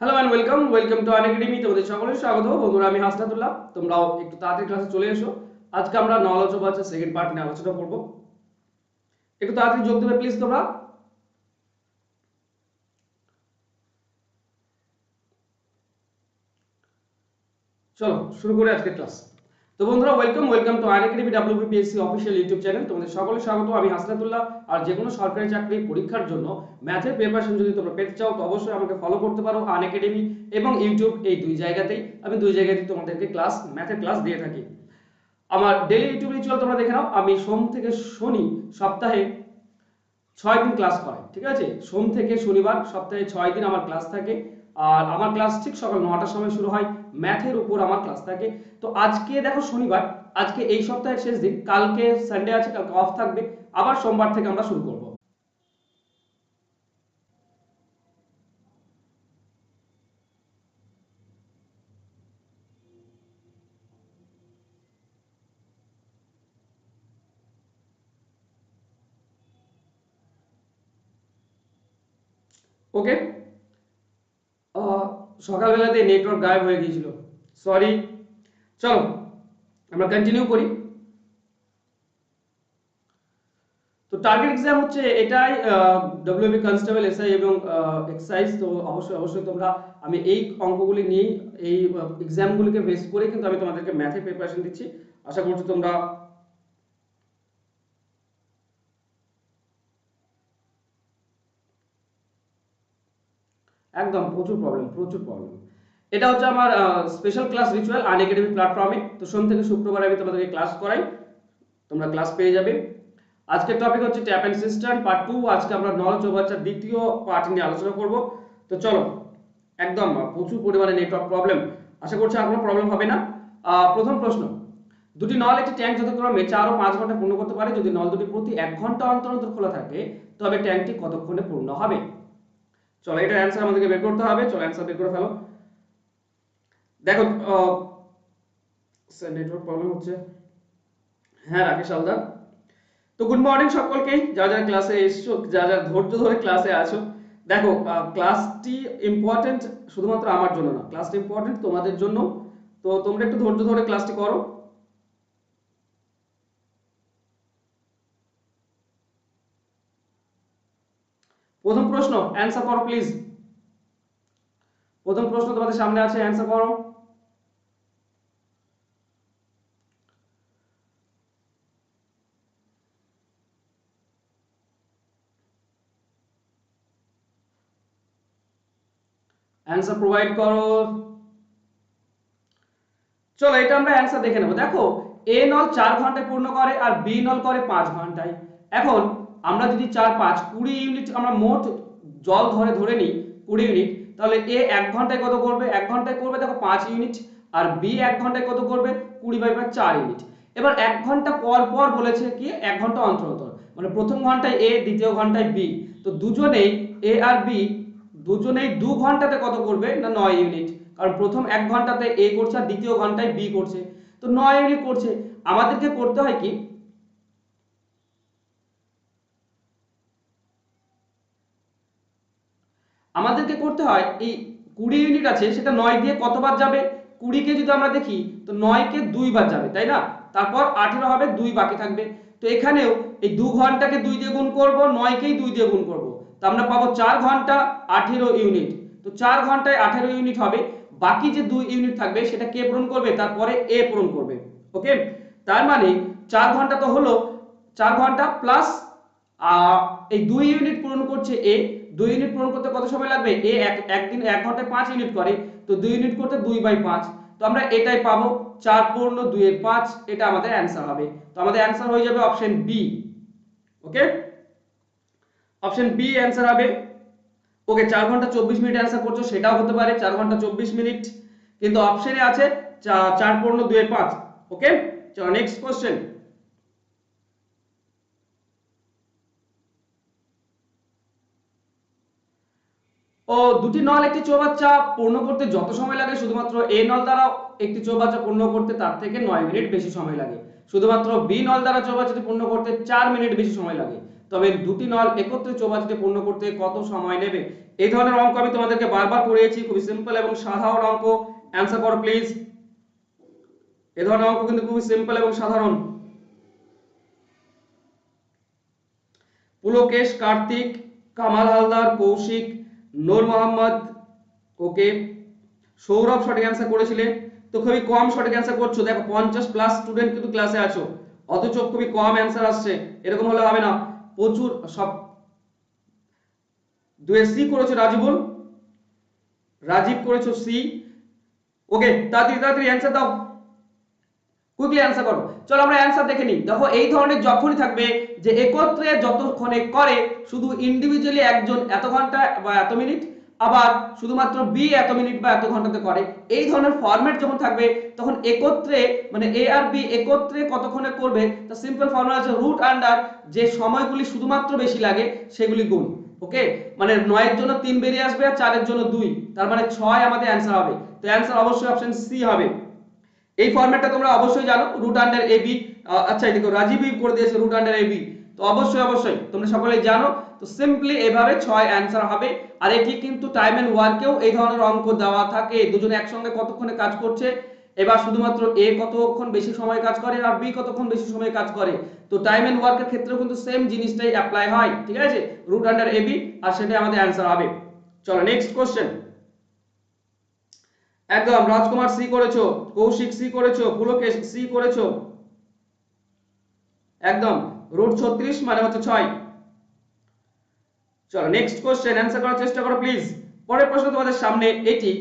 Hello and welcome welcome to আন তোমাদের সকলের স্বাগত। বন্ধুরা, আমি হাসনাতুল্লাহ। তোমরাও একটু তাড়াতাড়ি ক্লাসে চলে এসো। আজকে আমরা নলেজ অফ আছে সেকেন্ড পার্ট নিয়ে আলোচনা করব। একটু তাড়াতাড়ি যোগ দেবে প্লিজ তোমরা। চলো, শুরু করে আজকে ক্লাস তো বন্ধুরা welcome welcome to Unacademy WBPSC official YouTube channel তোমাদের সকলের স্বাগত, আমি হাসনাতুল্লাহ। আর যে কোনো সরকারি চাকরির পরীক্ষার জন্য ম্যাথের প্রিপারেশন যদি তোমরা পেতে চাও, তো অবশ্যই আমাকে ফলো করতে পারো আন একাডেমি এবং ইউটিউব এই দুই জায়গাতেই। আমি দুই জায়গাতেই তোমাদেরকে ক্লাস ম্যাথের ক্লাস দিয়ে থাকি। আমার ডেলি ইউটিউব রিচুয়াল তোমরা দেখে নাও। আমি সোম থেকে শনি সপ্তাহে ছয় দিন ক্লাস করাই, ঠিক আছে? সোম থেকে শনিবার সপ্তাহে ছয় দিন আমার ক্লাস থাকে। আর আমার ক্লাস ঠিক সকাল নটার সময় শুরু হয়। ম্যাথের উপর আমার ক্লাস থাকে। তো আজকে দেখো শনিবার, আজকে এই সপ্তাহের শেষ দিন, কালকে সানডে আছে, কালকে অফ থাকবে, আবার সোমবার থেকে আমরা শুরু করব। ওকে সকালবেলাতে নেটওয়ার্ক গায়েব হয়ে গিয়েছিল। সরি চলো, আমরা কন্টিনিউ করি। তো টার্গেট এক্সাম হচ্ছে এটাই ডব্লিউবি কনস্টেবল এসআই এবং এক্সাইজ তো অবশ্যই অবশ্যই তোমরা, আমি এই অঙ্কগুলি নিয়েই, এই এক্সামগুলিকে বেস করে কিন্তু আমি তোমাদেরকে ম্যাথে প্রিপারেশন দিচ্ছি। আশা করছি তোমরা একদম প্রচুর প্রবলেম প্রচুর প্রবলেম এটা হচ্ছে আমার স্পেশাল ক্লাস রিচুয়াল আন একাডেমি প্ল্যাটফর্মে তো সোম থেকে শুক্রবার আমি তোমাদেরকে ক্লাস করাই। তোমরা ক্লাস পেয়ে যাবে। আজকের টপিক হচ্ছে tap and cistern part two আজকে আমরা নলেজ ও বাচ্চার দ্বিতীয় পার্ট নিয়ে আলোচনা করব। তো চলো, একদম প্রচুর পরিমাণে নেটওয়ার্ক প্রবলেম আশা করছি আর কোনো প্রবলেম হবে না। প্রথম প্রশ্ন। দুটি নল একটি ট্যাঙ্ক যথাক্রমে চার ও পাঁচ ঘণ্টা পূর্ণ করতে পারে। যদি নল দুটি প্রতি এক ঘণ্টা অন্তর অন্তর খোলা থাকে, তবে ট্যাঙ্কটি কতক্ষণে পূর্ণ হবে? চলো, এটা অ্যান্সার আমাদেরকে বের করতে হবে। চলো অ্যান্সার বের করে ফেলো। দেখো নেটওয়ার্ক প্রবলেম হচ্ছে। হ্যাঁ রাকেশ হালদার। তো গুড মর্নিং সকলকেই। যা যারা ক্লাসে এসছো যা যারা ধৈর্য ধরে ক্লাসে আছো, দেখো ক্লাসটি ইম্পর্টেন্ট শুধুমাত্র আমার জন্য না। ক্লাসটি ইম্পর্টেন্ট তোমাদের জন্য। তো তোমরা একটু ধৈর্য ধরে ক্লাসটি করো। প্রথম প্রশ্ন অ্যান্সার করো প্লিজ প্রথম প্রশ্ন তোমাদের সামনে আছে অ্যান্সার করো। অ্যান্সার প্রোভাইড করো। চলো, এটা আমরা অ্যান্সার দেখে নেব। দেখো এ নল চার ঘন্টায় পূর্ণ করে আর বি নল করে পাঁচ ঘন্টায়। এখন আমরা যদি চার পাঁচ কুড়ি ইউনিট আমরা মোট জল ধরে ধরে নিই কুড়ি ইউনিট তাহলে এ এক ঘন্টায় কত করবে? এক ঘন্টায় করবে দেখো পাঁচ ইউনিট আর বি এক ঘন্টায় কত করবে? কুড়ি বাই বা চার ইউনিট এবার এক ঘণ্টা পর পর বলেছে কি? এক ঘণ্টা অন্তর অন্তর মানে প্রথম ঘন্টায় এ দ্বিতীয় ঘন্টায় বি তো দুজনেই এ আর বি দুজনেই দু ঘন্টাতে কত করবে? না, নয় ইউনিট কারণ প্রথম এক ঘন্টাতে এ করছে আর দ্বিতীয় ঘন্টায় বি করছে। তো নয় ইউনিট করছে। আমাদেরকে করতে হয় কি? আমাদেরকে করতে হয় এই কুড়ি ইউনিট আছে, সেটা নয় দিয়ে কতবার যাবে? কুড়িকে যদি আমরা দেখি, তো নয়কে দুইবার যাবে, তাই না? তারপর আঠেরো হবে, দুই বাকি থাকবে। তো এখানেও এই দু ঘন্টাকে দুই দিয়ে গুণ করব, নয়কেই দুই দিয়ে গুণ করব। তো আমরা পাবো চার ঘণ্টা আঠেরো ইউনিট তো চার ঘন্টায় আঠেরো ইউনিট হবে। বাকি যে দুই ইউনিট থাকবে, সেটা কে পূরণ করবে? তারপরে এ পূরণ করবে। ওকে তার মানে চার ঘণ্টা তো হলো, চার ঘণ্টা প্লাস এই দুই ইউনিট পূরণ করছে এ। দুই ইউনিট পূরণ করতে কত সময় লাগবে? এ এক, একদিন এক ঘন্টায় পাঁচ ইউনিট করে। তো দুই ইউনিট করতে দুই বাই পাঁচ। তো আমরা এটাই পাবো। চার পূর্ণ দুইয়ের পাঁচ, এটা আমাদের অ্যান্সার হবে। তো আমাদের অ্যান্সার হয়ে যাবে option B okay option B answer হবে। ওকে চার ঘণ্টা চব্বিশ মিনিট অ্যান্সার করছ, সেটাও হতে পারে। চার ঘণ্টা চব্বিশ মিনিট কিন্তু অপশনে আছে চার পূর্ণ দুইয়ের পাঁচ। ওকে চলো নেক্সট কোশ্চেন ও দুটি নল, একটি চৌবাচ্চা পূর্ণ করতে যত সময় লাগে, শুধুমাত্র এ নল দ্বারা একটি চৌবাচ্চা পূর্ণ করতে তার থেকে নয় মিনিট বেশি সময় লাগে। শুধুমাত্র বি নল দ্বারা চৌবাচ্চাটি পূর্ণ করতে চার মিনিট বেশি সময় লাগে। তবে দুটি নল একত্রে চৌবাচ্চাটি পূর্ণ করতে কত সময় নেবে? এই ধরনের অঙ্ক আমি তোমাদেরকে বারবার করিয়েছি খুবই সিম্পল এবং সাধারণ অঙ্ক। অ্যান্সার করো প্লিজ এ ধরনের অঙ্ক কিন্তু খুবই সিম্পল এবং সাধারণ। পুলকেশ, কার্তিক, কামাল হালদার, কৌশিক নূর মোহাম্মদ, ওকে। সৌরভ সঠিক অ্যান্সার করেছিলে। তো খুবই কম সঠিক অ্যান্সার করছ। দেখো, পঞ্চাশ প্লাস স্টুডেন্ট কিন্তু ক্লাসে আছো। অথচ খুবই কম অ্যান্সার আসছে। এরকম হলে হবে না। প্রচুর সব দুয়ে সি করেছ রাজীবুল। রাজীব করেছ সি। ওকে, তাড়াতাড়ি তাড়াতাড়ি অ্যান্সার দাও। কুইকলি অ্যান্সার করো। চলো আমরা অ্যান্সার দেখে নিই। দেখো, এই ধরনের যখনই থাকবে যে একত্রে যতক্ষণে করে, শুধু ইন্ডিভিজুয়ালি একজন এত ঘণ্টা বা এত মিনিট আবার শুধুমাত্র বি এত মিনিট বা এত ঘন্টাতে করে। এই ধরনের ফরম্যাট যখন থাকবে, তখন একত্রে মানে এ আর বি একত্রে কতক্ষণে করবে তা সিম্পল ফর্মুলা আছে রুট আন্ডার যে সময়গুলি শুধুমাত্র বেশি লাগে, সেগুলি গুণ। ওকে মানে নয়ের জন্য তিন বেরিয়ে আসবে আর চারের জন্য দুই। তার মানে ছয় আমাদের অ্যান্সার হবে। তো অ্যান্সার অবশ্যই অপশন সি হবে। এই ফরম্যাটটা তোমরা অবশ্যই জানো রুট আন্ডার এ বি আচ্ছা দেখো রাজীবই করে দিয়েছে রুট আন্ডার এ বি তো অবশ্যই অবশ্যই, তোমরা সকলেই জানো, তো সিম্পলি এভাবে ছয় অ্যান্সার হবে। আর এটি কিন্তু টাইম এন্ড ওয়ার্কেও এই ধরনের অঙ্ক দেওয়া থাকে। দুজনে একসঙ্গে কতক্ষণে কাজ করছে? এবার শুধুমাত্র এ কতক্ষণ বেশি সময় কাজ করে আর বি কতক্ষণ বেশি সময় কাজ করে? তো টাইম এন্ড ওয়ার্কের ক্ষেত্রেও কিন্তু সেম জিনিসটাই অ্যাপ্লাই হয়, ঠিক আছে? রুট আন্ডার এ বি আর সেটাই আমাদের অ্যান্সার হবে। চলো নেক্সট কোশ্চেন একদম, রাজকুমার সি করেছ, কৌশিক সি করেছ, পুলকেশ সি করেছ। একদম রুট ছত্রিশ মানে হচ্ছে ছয়। চলো নেক্সট কোশ্চেন অ্যান্সার করার চেষ্টা করো প্লিজ পরের প্রশ্ন তোমাদের সামনে এটি।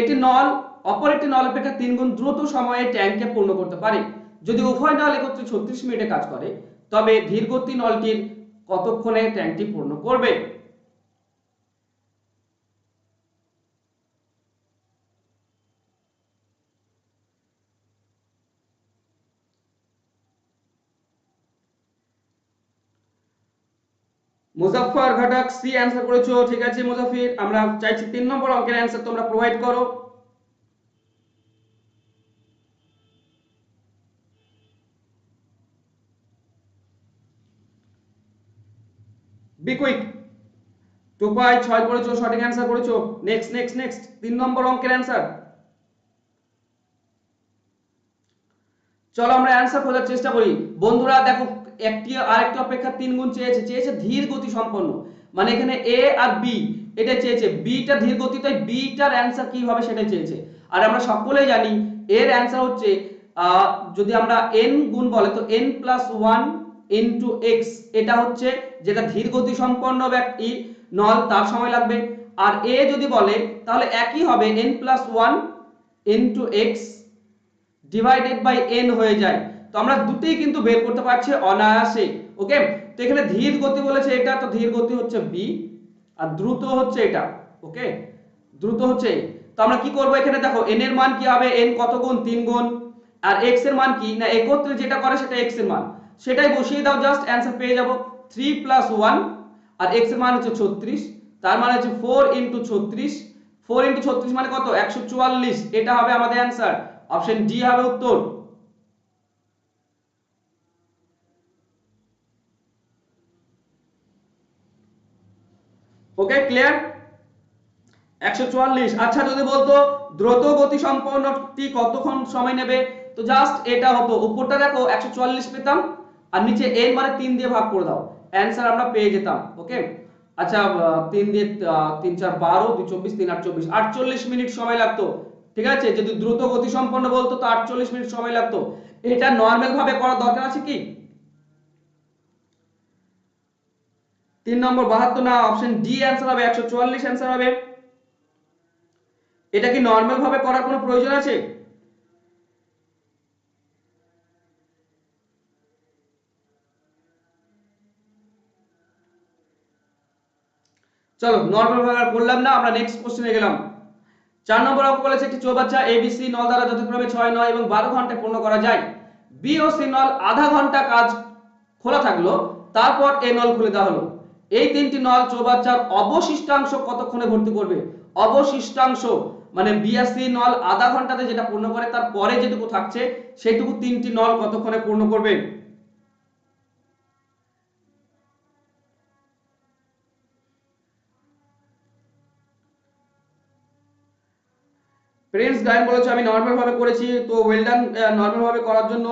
একটি নল, অপর একটি নল অপেক্ষা তিন গুণ দ্রুত সময়ে ট্যাঙ্কে পূর্ণ করতে পারে। যদি উভয় নল একত্রে ছত্রিশ মিনিটে কাজ করে, তবে ধীরগতি নলটির কতক্ষণে ট্যাঙ্কটি পূর্ণ করবে? মুজাফফর ঘটক সি অ্যান্সার করেছ, ঠিক আছে মুজাফির আমরা চাইছি তিন নম্বর অঙ্কের অ্যান্সার তোমরা প্রোভাইড করো। বি কুইক টোপাই ছয় করেছ, সঠিক অ্যান্সার করেছ। নেক্সট নেক্সট নেক্সট তিন নম্বর অঙ্কের অ্যান্সার চলো আমরা অ্যান্সার খোঁজার চেষ্টা করি। বন্ধুরা, দেখো, একটি আরেকটি অপেক্ষা তিন গুণ চেয়েছে। চেয়েছে ধীর গতি সম্পন্ন। মানে এখানে এ আর বি এটা চেয়েছে। বিটা ধীর গতি, তাই বিটার অ্যান্সার কি হবে সেটাই চেয়েছে। আর আমরা সকলেই জানি, এর অ্যান্সার হচ্ছে যদি আমরা এন গুণ বলে, তো n plus one into x এটা হচ্ছে যেটা ধীর গতি সম্পন্ন ব্যক্তি, নল তার সময় লাগবে। আর এ যদি বলে, তাহলে একই হবে n plus one into x divided by n হয়ে যায়। তো আমরা দুটোই কিন্তু বের করতে পারছি অনায়াসে ওকে তো এখানে ধীর গতি বলেছে এটা, তো ধীর গতি হচ্ছে বি আর দ্রুত হচ্ছে এটা ওকে দ্রুত হচ্ছে তো আমরা কি করব এখানে দেখো, n এর মান কি হবে? n কত গুণ? 3 গুণ। আর x এর মান কি? না, একত্রে যেটা করে সেটা এক্সের মান। সেটাই বসিয়ে দাও জাস্ট অ্যান্সার পেয়ে যাব। থ্রি প্লাস ওয়ান আর এক্সের মান হচ্ছে 36 তার মানে হচ্ছে ফোর ইনটু 36 4 ইনটু 36 মানে কত? 144 এটা হবে আমাদের অ্যান্সার অপশন ডি হবে উত্তর। ওকে ক্লিয়ার একশো চুয়াল্লিশ। আচ্ছা যদি বলতো দ্রুত গতি সম্পন্নটি কতক্ষণ সময় নেবে? তো জাস্ট এটা হতো। উপরটা দেখো, একশো চুয়াল্লিশ পেতাম, আর নিচে এন মানে তিন দিয়ে ভাগ করে দাও। অ্যান্সার আমরা পেয়ে যেতাম ওকে আচ্ছা তিন দিয়ে তিন চার বারো, দুই চব্বিশ, তিন আট চব্বিশ। আটচল্লিশ মিনিট সময় লাগতো। ঠিক আছে? যদি দ্রুত গতি সম্পন্ন বলতো, তো আটচল্লিশ মিনিট সময় লাগতো। এটা নর্মাল ভাবে করার দরকার আছে কি? তিন নম্বর, বাহাত্তর না অপশন ডি অ্যান্সার হবে, একশো চুয়াল্লিশ অ্যান্সার হবে। এটা কি নর্মাল ভাবে করার কোনো প্রয়োজন আছে? চলো নর্মাল ভাবে করলাম না, আমরা নেক্সট কোশ্চেনে গেলাম। চার নম্বর অঙ্ক বলেছে একটি চৌবাচ্চা এবিসি নল দ্বারা যথাক্রমে ছয়, নয় এবং বারো ঘন্টায় পূর্ণ করা যায়। বি ও সি নল আধা ঘণ্টা কাজ খোলা থাকল, তারপর এ নল খুলে দেওয়া হলো। এই তিনটি নল চৌবাচ্চার অবশিষ্টাংশ কতক্ষণে ভর্তি করবে? অবশিষ্টাংশ মানে বি আর সি নল আধা ঘন্টাতে যেটা পূর্ণ করে তার পরে যেটুকু থাকছে, সেটুকু তিনটি নল কতক্ষণে পূর্ণ করবে? প্রিন্স গায়ন বলেছে আমি নর্মাল ভাবে করেছি, তো ওয়েল ডান নর্মাল ভাবে করার জন্য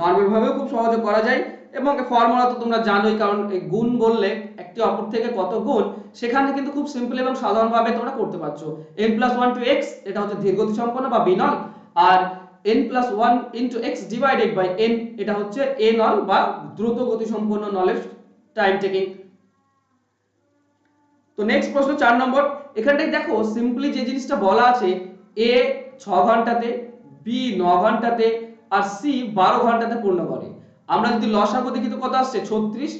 নর্মাল ভাবেও খুব সহজে করা যায়। এবং ফর্মুলা তো তোমরা জানোই, কারণ গুণ বললে একটি অপর থেকে কত গুণ, সেখানে কিন্তু খুব সিম্পল এবং সাধারণভাবে তোমরা করতে পারছ। n plus one to x এটা হচ্ছে ধীরগতি সম্পন্ন বা বিনল, আর n plus one into x divided by n, এটা হচ্ছে a নল বা দ্রুত গতি সম্পন্ন নলেজ টাইম টেকিং তো নেক্সট প্রশ্ন চার নম্বর, এখানটায় দেখো সিম্পলি যে জিনিসটা বলা আছে এ ছ ঘন্টাতে বি ন ঘন্টাতে, আর সি বারো ঘন্টাতে পূর্ণ করে। আমরা যদি লসাগু দেখি তো কত আসছে? ছত্রিশ।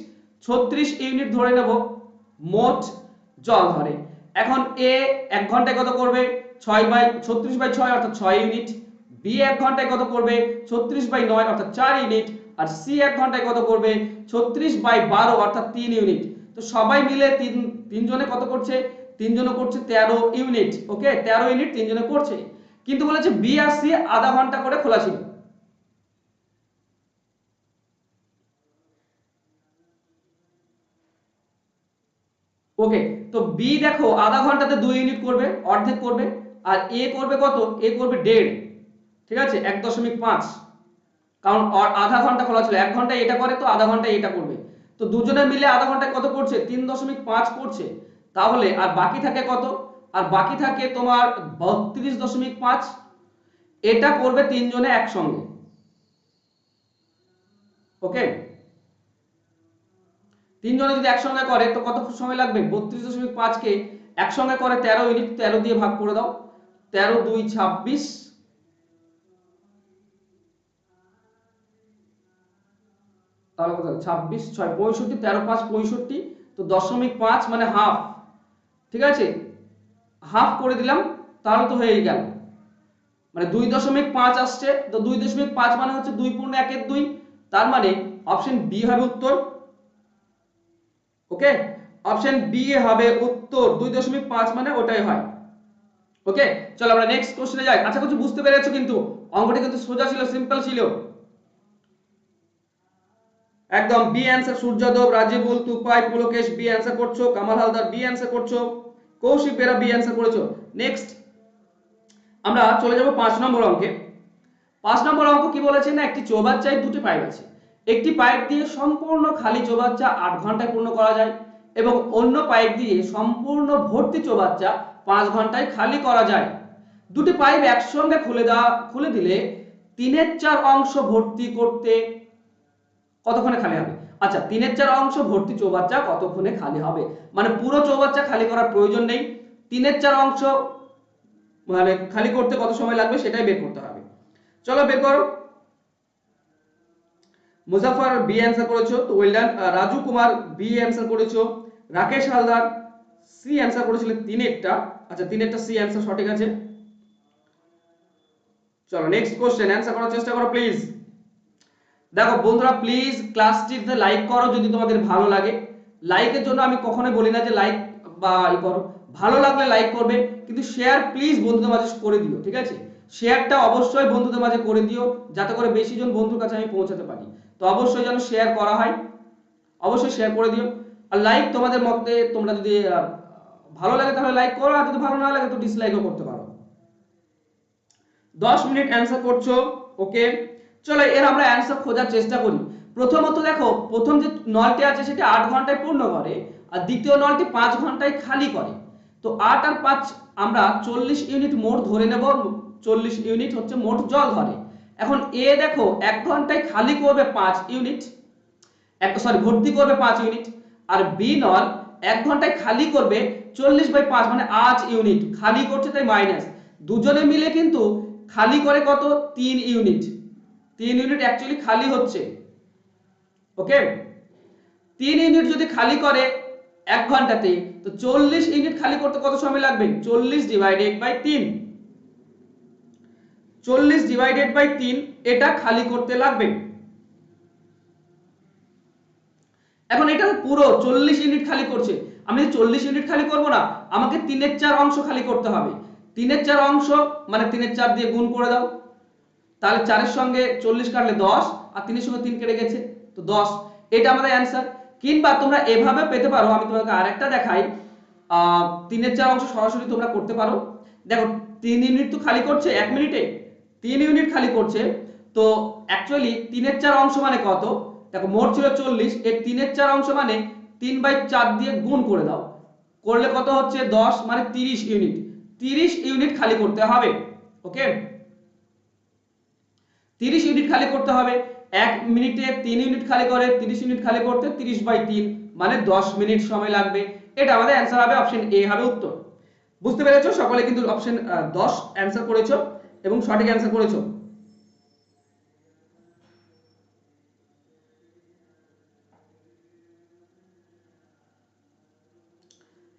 ছত্রিশ ইউনিট ধরে নেব, মোট জল ধরে। এখন এ এক ঘন্টায় কত করবে? ছয় বাই, ছত্রিশ বাই ছয় অর্থাৎ ছয় ইউনিট। বি এক ঘন্টায় কত করবে? ছত্রিশ বাই নয় অর্থাৎ চার ইউনিট। আর সি এক ঘন্টায় কত করবে? ছত্রিশ বাই বারো অর্থাৎ তিন ইউনিট। তো সবাই মিলে তিন, তিনজনে কত করছে? তিনজনে করছে তেরো ইউনিট ওকে তেরো ইউনিট তিনজনে করছে। কিন্তু বলেছে বি আর সি আধা ঘণ্টা করে খোলা ছিল। ওকে তো বি দেখো আধা ঘন্টাতে দুই ইউনিট করবে, অর্ধেক করবে, আর এ করবে কত? এ করবে দেড়, ঠিক আছে? এক দশমিক পাঁচ। কারণ আধা ঘণ্টা খোলা ছিল, এক ঘন্টায় এটা করে তো আধা ঘন্টায় এটা করবে। তো দুজনে মিলে আধা ঘন্টায় কত করছে? তিন দশমিক পাঁচ করছে। তাহলে আর বাকি থাকে কত? আর বাকি থাকে তোমার বত্রিশ দশমিক পাঁচ। এটা করবে তিনজনে একসঙ্গে। ওকে? তিনজনে যদি একসঙ্গে করে, তো কত সময় লাগবে? বত্রিশ দশমিক পাঁচকে একসঙ্গে করে তেরো ইউনিট, তেরো দিয়ে ভাগ করে দাও। তেরো দুই ছাব্বিশ। তাহলে কত ছাব্বিশ, ছয়, পঁয়ষট্টি, তেরো, পাঁচ, পঁয়ষট্টি, তো দশমিক পাঁচ মানে হাফ। ঠিক আছে? হাফ করে দিলাম, তাহলে তো হয়েই গেল। মানে দুই দশমিক পাঁচ আসছে, তো দুই দশমিক পাঁচ মানে হচ্ছে দুই পূর্ণ একের দুই। তার মানে অপশন বি হবে উত্তর। ওকে অপশন বি হবে উত্তর, দুই দশমিক পাঁচ মানে ওটাই হয়। ওকে চলো আমরা নেক্সট কোশ্চেনে যাই। আচ্ছা কিছু বুঝতে পেরেছ কিন্তু? অঙ্কটি কিন্তু সোজা ছিল সিম্পল ছিল। একদম B answer Suryadev Rajibul Tupai Pulkesh B answer করছ, কামাল হালদার বি অ্যান্সার করছ, কৌশিক বেরা বি অ্যান্সার করেছ। নেক্সট আমরা চলে যাব পাঁচ নম্বর অঙ্কে। পাঁচ নম্বর অঙ্ক কি বলেছে না, একটি চৌবাচ্চায় দুটি পাইপ আছে একটি পাইপ দিয়ে সম্পূর্ণ খালি চৌবাচ্চা আট ঘন্টায় পূর্ণ করা যায় এবং অন্য পাইপ দিয়ে সম্পূর্ণ ভর্তি চৌবাচ্চা পাঁচ ঘন্টায় খালি করা যায়। দুটি পাইপ একসঙ্গে খুলে দেওয়া, খুলে দিলে তিনের চার অংশ ভর্তি করতে কতক্ষণে খালি হবে? আচ্ছা তিনের চার অংশ ভর্তি চৌবাচ্চা কতক্ষণে খালি হবে? মানে পুরো চৌবাচ্চা খালি করার প্রয়োজন নেই। তিনের চার অংশ মানে খালি করতে কত সময় লাগবে সেটাই বের করতে হবে। চলো বের করো। মুজাফর বি অ্যান্সার করেছ, তো well done Raju Kumar B answer করেছ, রাকেশ হালদার সি অ্যান্সার করেছিলেন তিনেরটা। আচ্ছা তিনেরটা সি অ্যান্সার সঠিক আছে। চলো নেক্সট কোশ্চেন অ্যান্সার করার চেষ্টা করো প্লিজ দেখো বন্ধুরা প্লিজ ক্লাসটিতে লাইক করো যদি তোমাদের ভালো লাগে। লাইকের জন্য আমি কখনোই বলি না যে লাইক বা ই করো। ভালো লাগলে লাইক করবে, কিন্তু শেয়ার প্লিজ বন্ধুদের মাঝে করে দিও, ঠিক আছে? শেয়ারটা অবশ্যই বন্ধুদের মাঝে করে দিও, যাতে করে বেশি জন বন্ধুর কাছে আমি পৌঁছাতে পারি। তো অবশ্যই যেন শেয়ার করা হয়, অবশ্যই শেয়ার করে দিও। আর লাইক তোমাদের মধ্যে তোমরা যদি ভালো লাগে তাহলে লাইক করো, আর যদি ভালো না লাগে তো ডিসলাইকও করতে পারো। দশ মিনিট অ্যান্সার করছ ওকে চলো, এর আমরা অ্যান্সার খোঁজার চেষ্টা করি। প্রথমত দেখো, প্রথম যে নলটি আছে সেটা আট ঘন্টায় পূর্ণ করে, আর দ্বিতীয় নলটি পাঁচ ঘন্টায় খালি করে। তো আট আর পাঁচ আমরা চল্লিশ ইউনিট মোট ধরে নেব, চল্লিশ ইউনিট হচ্ছে মোট জল ধরে। এখন এ দেখো, এক ঘন্টায় খালি করবে পাঁচ ইউনিট, এক সরি ভর্তি করবে পাঁচ ইউনিট, আর বি নল এক ঘন্টায় খালি করবে চল্লিশ বাই পাঁচ মানে আট ইউনিট, খালি করছে তাই মাইনাস দুজনে মিলে কিন্তু খালি করে কত? তিন ইউনিট। তিন ইউনিট অ্যাকচুয়ালি খালি হচ্ছে। ওকে তিন ইউনিট যদি খালি করে এক ঘন্টাতে তো চল্লিশ ইউনিট খালি করতে কত সময় লাগবে? চল্লিশ ডিভাইডেড বাই তিন। চল্লিশ ডিভাইডেড বাই তিন, এটা খালি করতে লাগবে। এখন এটা পুরো চল্লিশ ইউনিট খালি করছে। আমি চল্লিশ ইউনিট খালি করব না, আমাকে তিনের চার অংশ খালি করতে হবে। তিনের চার অংশ মানে তিনের চার দিয়ে গুণ করে দাও। তাহলে চারের সঙ্গে চল্লিশ কাটলে দশ, আর তিনের সঙ্গে তিন কেটে গেছে, তো দশ। এটা আমাদের অ্যান্সার কিংবা তোমরা এভাবে পেতে পারো, আমি তোমাকে আরেকটা দেখাই। তিনের চার অংশ সরাসরি তোমরা করতে পারো। দেখো, তিন ইউনিট তো খালি করছে এক মিনিটে। তিন ইউনিট খালি করছে, তো অ্যাকচুয়ালি তিনের চার অংশ মানে কত? দেখো, মোট ছিল চল্লিশ, এর তিনের চার অংশ মানে তিন বাই চার দিয়ে গুণ করে দাও। করলে কত হচ্ছে? দশ মানে তিরিশ ইউনিট। তিরিশ ইউনিট খালি করতে হবে ওকে তিরিশ ইউনিট খালি করতে হবে। এক মিনিটে তিন ইউনিট খালি করে, তিরিশ ইউনিট খালি করতে তিরিশ বাই তিন মানে দশ মিনিট সময় লাগবে। এটা আমাদের অ্যান্সার হবে অপশন এ হবে উত্তর। বুঝতে পেরেছ? সকলে কিন্তু অপশন দশ অ্যান্সার করেছ এবং সঠিক অ্যান্সার করেছ।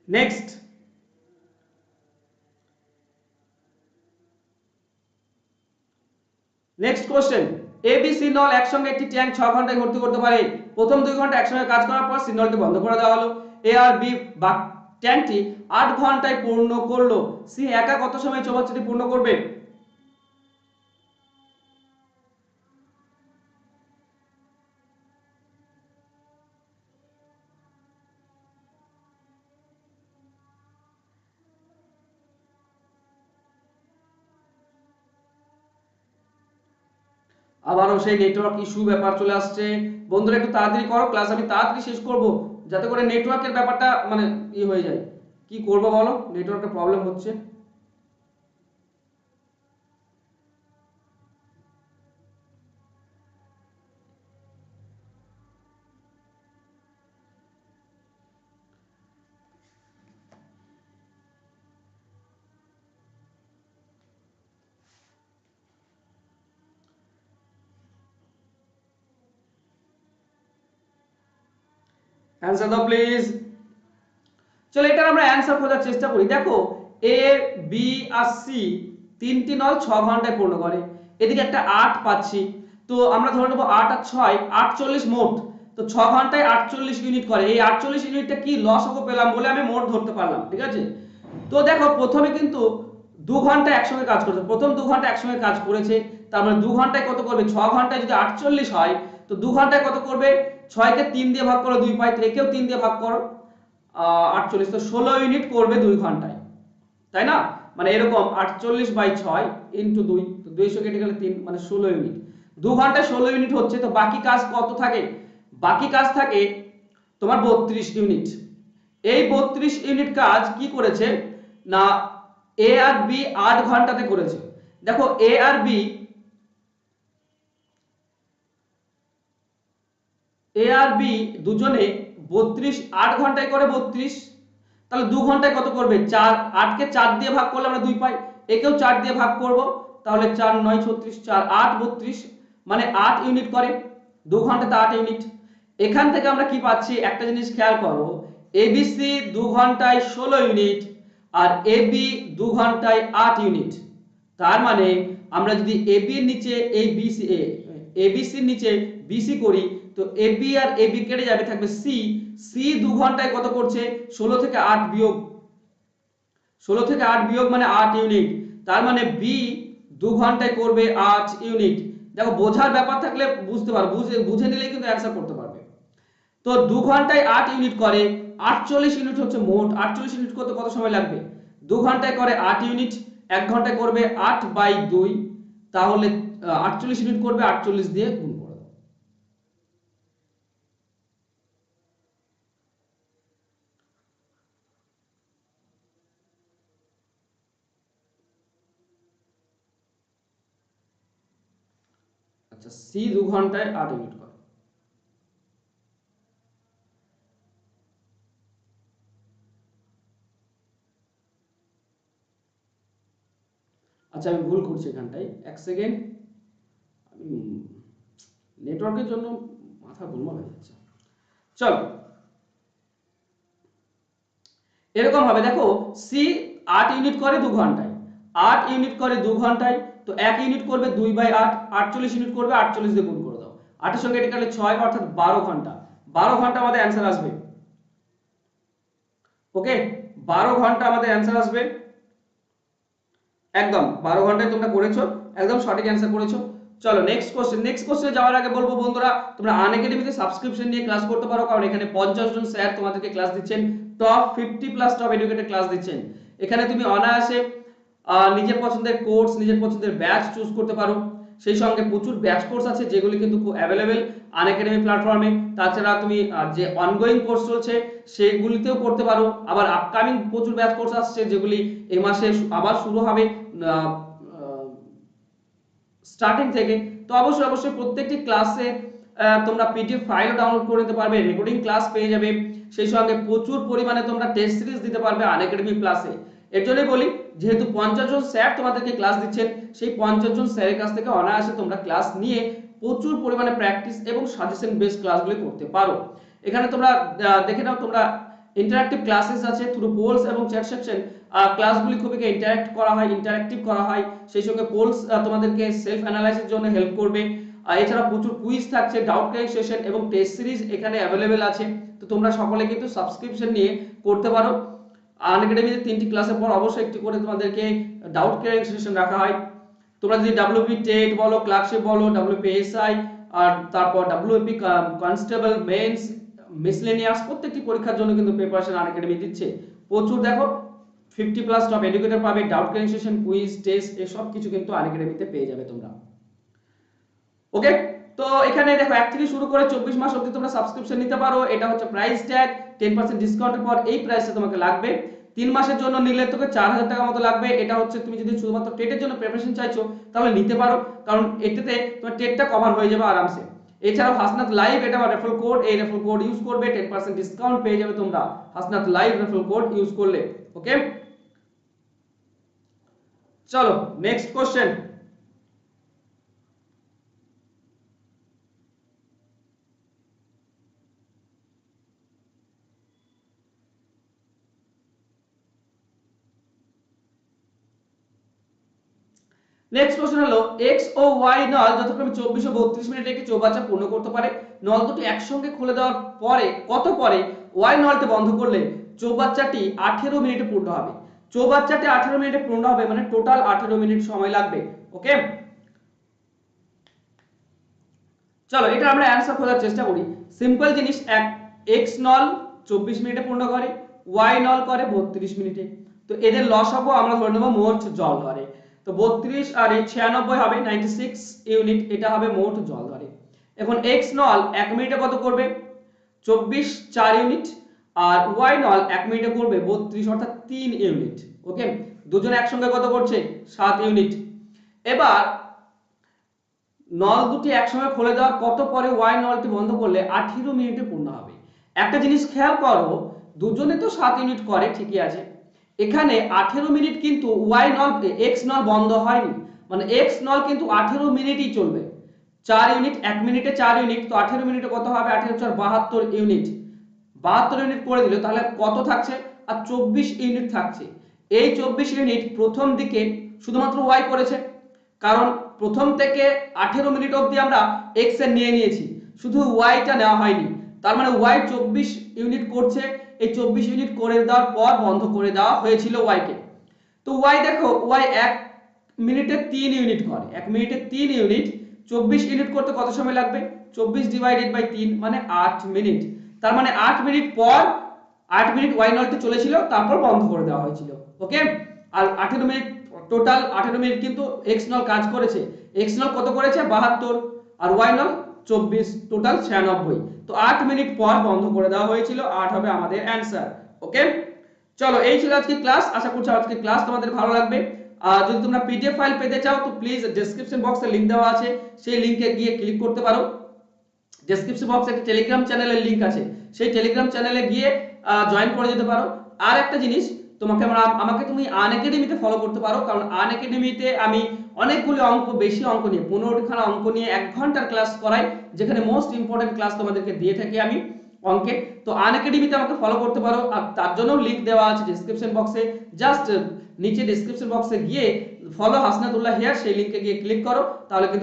Next next question A B C নল একসঙ্গে একটি ট্যাঙ্ক ছ ঘন্টায় ভর্তি করতে পারে। প্রথম দুই ঘণ্টা একসঙ্গে কাজ করার পর সিগন্যালটি বন্ধ করে দেওয়া হলো। এ আর বি বা ট্যাঙ্কটি আট ঘন্টায় পূর্ণ করল। সি একা কত সময় চৌবাচ্চাটি পূর্ণ করবে? আবারও সেই নেটওয়ার্ক ইস্যু ব্যাপার চলে আসছে। বন্ধুরা, একটু তাড়াতাড়ি করো ক্লাস আমি তাড়াতাড়ি শেষ করব, যাতে করে নেটওয়ার্কের ব্যাপারটা মানে ই হয়ে যায়। কি করব বলো? নেটওয়ার্কের প্রবলেম হচ্ছে। অ্যান্সার দাও প্লিজ চলো, এটার আমরা অ্যান্সার খোঁজার চেষ্টা করি। দেখো এ বি আর সি তিনটি নল ছ ঘন্টায় পূর্ণ করে। এদিকে একটা আট পাচ্ছি। তো আমরা ধরে নেব আট আর ছয়, আটচল্লিশ মোট। তো ছ ঘন্টায় আটচল্লিশ ইউনিট করে। এই আটচল্লিশ ইউনিটটা কি লস হবে পেলাম বলে আমি মোট ধরতে পারলাম, ঠিক আছে? তো দেখো, প্রথমে কিন্তু দু ঘণ্টা একসঙ্গে কাজ করেছে। প্রথম দু ঘণ্টা একসঙ্গে কাজ করেছে। তার মানে দু ঘন্টায় কত করবে? ছ ঘন্টায় যদি আটচল্লিশ হয়, তো দু ঘন্টায় কত করবে? ছয়কে তিন দিয়ে ভাগ করো, দুই পাই একেও তিন দিয়ে ভাগ করো। আটচল্লিশ, তো ষোলো ইউনিট করবে দুই ঘন্টায়। তাই না? মানে এরকম আটচল্লিশ বাই ছয় ইন্টু দুই, তো দুইশো কেটে গেলে তিন মানে ষোলো ইউনিট। দু ঘন্টায় ষোলো ইউনিট হচ্ছে, তো বাকি কাজ কত থাকে? বাকি কাজ থাকে তোমার বত্রিশ ইউনিট। এই বত্রিশ ইউনিট কাজ কি করেছে? না, এ আর বি আট ঘন্টাতে করেছে। দেখো, এ আর বি এ আর বি দুজনে বত্রিশ, আট ঘন্টায় করে বত্রিশ। তাহলে দু ঘন্টায় কত করবে? চার, আটকে চার দিয়ে ভাগ করলে আমরা দুই পাই। একেও চার দিয়ে ভাগ করব। তাহলে চার, নয়, ছত্রিশ, চার, আট, বত্রিশ। মানে আট ইউনিট করে। দু ঘন্টাতে আট ইউনিট। এখান থেকে আমরা কি পাচ্ছি? একটা জিনিস খেয়াল করো। এবিসি দু ঘন্টায় ষোলো ইউনিট আর এবি দু ঘন্টায় আট ইউনিট। তার মানে আমরা যদি এবি এর নিচে এই বিসি এবিসির নিচে বিসি করি তো এবি আর এবি কেটে যাবে, থাকবে সি সি দু ঘন্টায় কত করছে? ষোলো থেকে আট বিয়োগ। ষোলো থেকে আট বিয়োগ মানে আট ইউনিট। তার মানে বি দু ঘন্টায় করবে আট ইউনিট। দেখো, বোঝার ব্যাপার থাকলে বুঝতে পারো। বুঝে বুঝে নিলেই কিন্তু অ্যান্সার করতে পারবে। তো দু ঘন্টায় আট ইউনিট করে, আটচল্লিশ ইউনিট হচ্ছে মোট। আটচল্লিশ ইউনিট করতে কত সময় লাগবে? দু ঘন্টায় করে আট ইউনিট, এক ঘন্টায় করবে আট বাই দুই। তাহলে আটচল্লিশ ইউনিট করবে আটচল্লিশ দিয়ে গুণ করে দাও আচ্ছা সি দু ঘন্টায় আট ইউনিট করে। আচ্ছা আমি ভুল করছি এখানটায়। এক সেকেন্ড। আমি নেটওয়ার্কের জন্য মাথা গোলমাল হয়ে যাচ্ছে। চলো। এরকম হবে, দেখো, সি আট ইউনিট করে দু ঘন্টায়। আট ইউনিট করে দু ঘন্টায় তো এক ইউনিট করবে দুই বাই আট, আটচল্লিশ ইউনিট করবে, আটচল্লিশ দিয়ে গুণ করে দাও। আটের সঙ্গে এটি কাটলে ছয় অর্থাৎ বারো ঘণ্টা। বারো ঘণ্টা আমাদের অ্যান্সার আসবে। ওকে বারো ঘণ্টা আমাদের অ্যান্সার আসবে। একদম, বারো ঘন্টায় তোমরা করেছ। একদম সঠিক অ্যান্সার করেছ। চলো নেক্সট কোশ্চেন নেক্সট কোশ্চেনে যাওয়ার আগে বলব বন্ধুরা, তোমরা আন একাডেমিতে সাবস্ক্রিপশন নিয়ে ক্লাস করতে পারো, কারণ এখানে পঞ্চাশ জন স্যার তোমাদেরকে ক্লাস দিচ্ছেন। Top fifty plus top educated class দিচ্ছেন। এখানে তুমি অনায়াসে নিজের পছন্দের কোর্স নিজের পছন্দের ব্যাচ চুজ করতে পারো। সেই সঙ্গে প্রচুর ব্যাচ কোর্স আছে, যেগুলি কিন্তু খুব অ্যাভেলেবেল আনএকাডেমি প্ল্যাটফর্মে তাছাড়া তুমি যে অনগোয়িং কোর্স চলছে, সেগুলিতেও করতে পারো। আবার আপকামিং প্রচুর ব্যাচ কোর্স আসছে, যেগুলি এ মাসে আবার শুরু হবে স্টার্টিং থেকে। তো অবশ্যই অবশ্যই প্রত্যেকটি ক্লাসে তোমরা পিডিএফ ফাইলও ডাউনলোড করে নিতে পারবে রেকর্ডিং ক্লাস পেয়ে যাবে। সেই সঙ্গে প্রচুর পরিমাণে তোমরা টেস্ট সিরিজ দিতে পারবে আনএকাডেমি প্লাসে এর জন্যই বলি, যেহেতু পঞ্চাশ জন স্যার তোমাদেরকে ক্লাস দিচ্ছেন, সেই পঞ্চাশ জন স্যারের কাছ থেকে অনায়াসে তোমরা ক্লাস নিয়ে প্রচুর পরিমাণে প্র্যাকটিস এবং সাজেশন বেস ক্লাসগুলি করতে পারো। এখানে তোমরা দেখে নাও তোমরা ইন্টারাক্টিভ ক্লাসেস আছে থ্রু পোলস এবং চ্যাট সেকশন ক্লাসগুলি খুবই ইন্টারাক্ট করা হয় ইন্টারাক্টিভ করা হয়, সেই সঙ্গে পোলস তোমাদেরকে সেলফ অ্যানালাইসিসের জন্য হেল্প করবে। এছাড়া প্রচুর কুইজ থাকছে ডাউট ক্লিয়ারিং সেশন এবং টেস্ট সিরিজ এখানে অ্যাভেলেবেল আছে। তো তোমরা সকলে কিন্তু সাবস্ক্রিপশন নিয়ে করতে পারো। আনএকাডেমিতে তিনটি ক্লাসের পর অবশ্যই একটি করে তোমাদেরকে ডাউট ক্লিয়ারিং সেশন রাখা হয়। তোমরা যদি ডাব্লিউপি টেট বলো ক্লার্কশিপ বলো ডাব্লিউপিএসআই আর তারপর ডাব্লিউপি কনস্টেবল মেন্স মিসলেনিয়াস প্রত্যেকটি পরীক্ষার জন্য কিন্তু প্রিপারেশন আনএকাডেমি দিচ্ছে। প্রচুর দেখো ফিফটি প্লাস টপ এডুকেটর পাবে doubt clearing session quiz test এসব কিছু কিন্তু আনএকাডেমিতে পেয়ে যাবে তোমরা। ওকে তো এখানে দেখো, এক থেকে শুরু করে চব্বিশ মাস অবধি তোমরা সাবস্ক্রিপশন নিতে পারো। এটা হচ্ছে প্রাইস ট্যাগ টেন পার্সেন্ট ডিসকাউন্টের পর এই প্রাইসটা তোমাকে লাগবে। তিন মাসের জন্য নিলে তোকে চার হাজার টাকা মতো লাগবে। এটা হচ্ছে তুমি যদি শুধুমাত্র টেটের জন্য প্রিপারেশন চাইছো, তাহলে নিতে পারো। কারণ এটাতে তোমার টেটটা কভার হয়ে যাবে আরামসে। এছাড়াও হাসনাত লাইভ এটা আমার রেফার কোড এই রেফার কোড ইউজ করবে টেন পার্সেন্ট ডিসকাউন্ট পেয়ে যাবে তোমরা। Hasnat live refer code use করলে ওকে চলো নেক্সট কোশ্চেন নেক্সট কোশ্চেন হলো এক্স ও ওয়াই নল যথাক্রমে চব্বিশ ও বত্রিশ মিনিটে একটি চৌবাচ্চা পূর্ণ করতে পারে। নল দুটি একসঙ্গে খুলে দেওয়ার পরে, কত পরে ওয়াই নলটি বন্ধ করলে চৌবাচ্চাটি আঠেরো মিনিটে পূর্ণ হবে। চৌবাচ্চাটি আঠেরো মিনিটে পূর্ণ হবে মানে টোটাল আঠেরো মিনিট সময় লাগবে। ওকে? চলো, এটা আমরা অ্যান্সার খোঁজার চেষ্টা করি। সিম্পল জিনিস এক এক্স নল চব্বিশ মিনিটে পূর্ণ করে ওয়াই নল করে বত্রিশ মিনিটে। তো এদের লস হব আমরা ধরে নেব মোট জল ধরে। তো বত্রিশ আর এই ছিয়ানব্বই হবে নাইনটি সিক্স ইউনিট এটা হবে মোট জল ধরে। এখন এক্স নল এক মিনিটে কত করবে? চব্বিশ চার ইউনিট আর ওয়াই নল এক মিনিটে করবে বত্রিশ, অর্থাৎ তিন ইউনিট ওকে দুজন একসঙ্গে কত করছে? সাত ইউনিট এবার নল দুটি একসঙ্গে খুলে দেওয়ার কত পরে ওয়াই নলটি বন্ধ করলে আঠেরো মিনিটে পূর্ণ হবে। একটা জিনিস খেয়াল করো, দুজনে তো সাত ইউনিট করে, ঠিকই আছে। এখানে আঠেরো মিনিট কিন্তু ওয়াই নল এক্স নল বন্ধ হয়নি। মানে এক্স নল কিন্তু আঠেরো মিনিটই চলবে। চার ইউনিট এক মিনিটে চার ইউনিট তো আঠেরো মিনিটে কত হবে? আঠেরো চার বাহাত্তর ইউনিট বাহাত্তর ইউনিট করে দিল তাহলে কত থাকছে? আর চব্বিশ ইউনিট থাকছে। এই চব্বিশ ইউনিট প্রথম দিকে শুধুমাত্র ওয়াই করেছে। কারণ প্রথম থেকে আঠেরো মিনিট অবধি আমরা এক্সের নিয়ে নিয়েছি। শুধু ওয়াইটা নেওয়া হয়নি। তার মানে ওয়াই চব্বিশ ইউনিট করছে। এই চব্বিশ ইউনিট করে দেওয়ার পর বন্ধ করে দেওয়া হয়েছিল ওয়াইকে তো ওয়াই দেখো ওয়াই এক মিনিটে তিন ইউনিট করে। এক মিনিটে তিন ইউনিট চব্বিশ ইউনিট করতে কত সময় লাগবে? চব্বিশ ডিভাইডেড বাই তিন মানে আট মিনিট তার মানে আট মিনিট পর আট মিনিট ওয়াই নলটি চলেছিল, তারপর বন্ধ করে দেওয়া হয়েছিল। ওকে আর আঠেরো মিনিট টোটাল আঠেরো মিনিট কিন্তু এক্স নল কাজ করেছে। এক্স নল কত করেছে? বাহাত্তর। আর ওয়াই নল চব্বিশ টোটাল ছিয়ানব্বই। তো আট মিনিট পর বন্ধ করে দেওয়া হয়েছিল, আট হবে আমাদের অ্যান্সার ওকে চলো, এই ছিল আজকে ক্লাস আশা করছি আজকে ক্লাস তোমাদের ভালো লাগবে। আর যদি তোমরা পিডিএফ ফাইল পেতে চাও, তো প্লিজ ডেসক্রিপশন বক্সে লিংক দেওয়া আছে, সেই লিংকে গিয়ে ক্লিক করতে পারো। ডেসক্রিপশন বক্সে একটা টেলিগ্রাম চ্যানেলের লিংক আছে, সেই টেলিগ্রাম চ্যানেলে গিয়ে জয়েন করে যেতে পারো। আর একটা জিনিস তোমাকে আমরা, আমাকে তুমি আন একাডেমিতে ফলো করতে পারো, কারণ আন একাডেমিতে আমি অনেকগুলো অঙ্ক, বেশি অঙ্ক নিয়ে, পনেরোখানা অঙ্ক নিয়ে এক ঘণ্টার ক্লাস করাই, যেখানে মোস্ট ইম্পর্টেন্ট ক্লাস তোমাদেরকে দিয়ে থাকি আমি অঙ্কে। তো আন একাডেমিতে আমাকে ফলো করতে পারো, আর তার জন্য লিঙ্ক দেওয়া আছে ডেসক্রিপশন বক্সে জাস্ট নিচে ডেসক্রিপশন বক্সে গিয়ে ফলো হাসনাতুল্লাহ হিয়ার সেই লিঙ্কে গিয়ে ক্লিক করো, তাহলে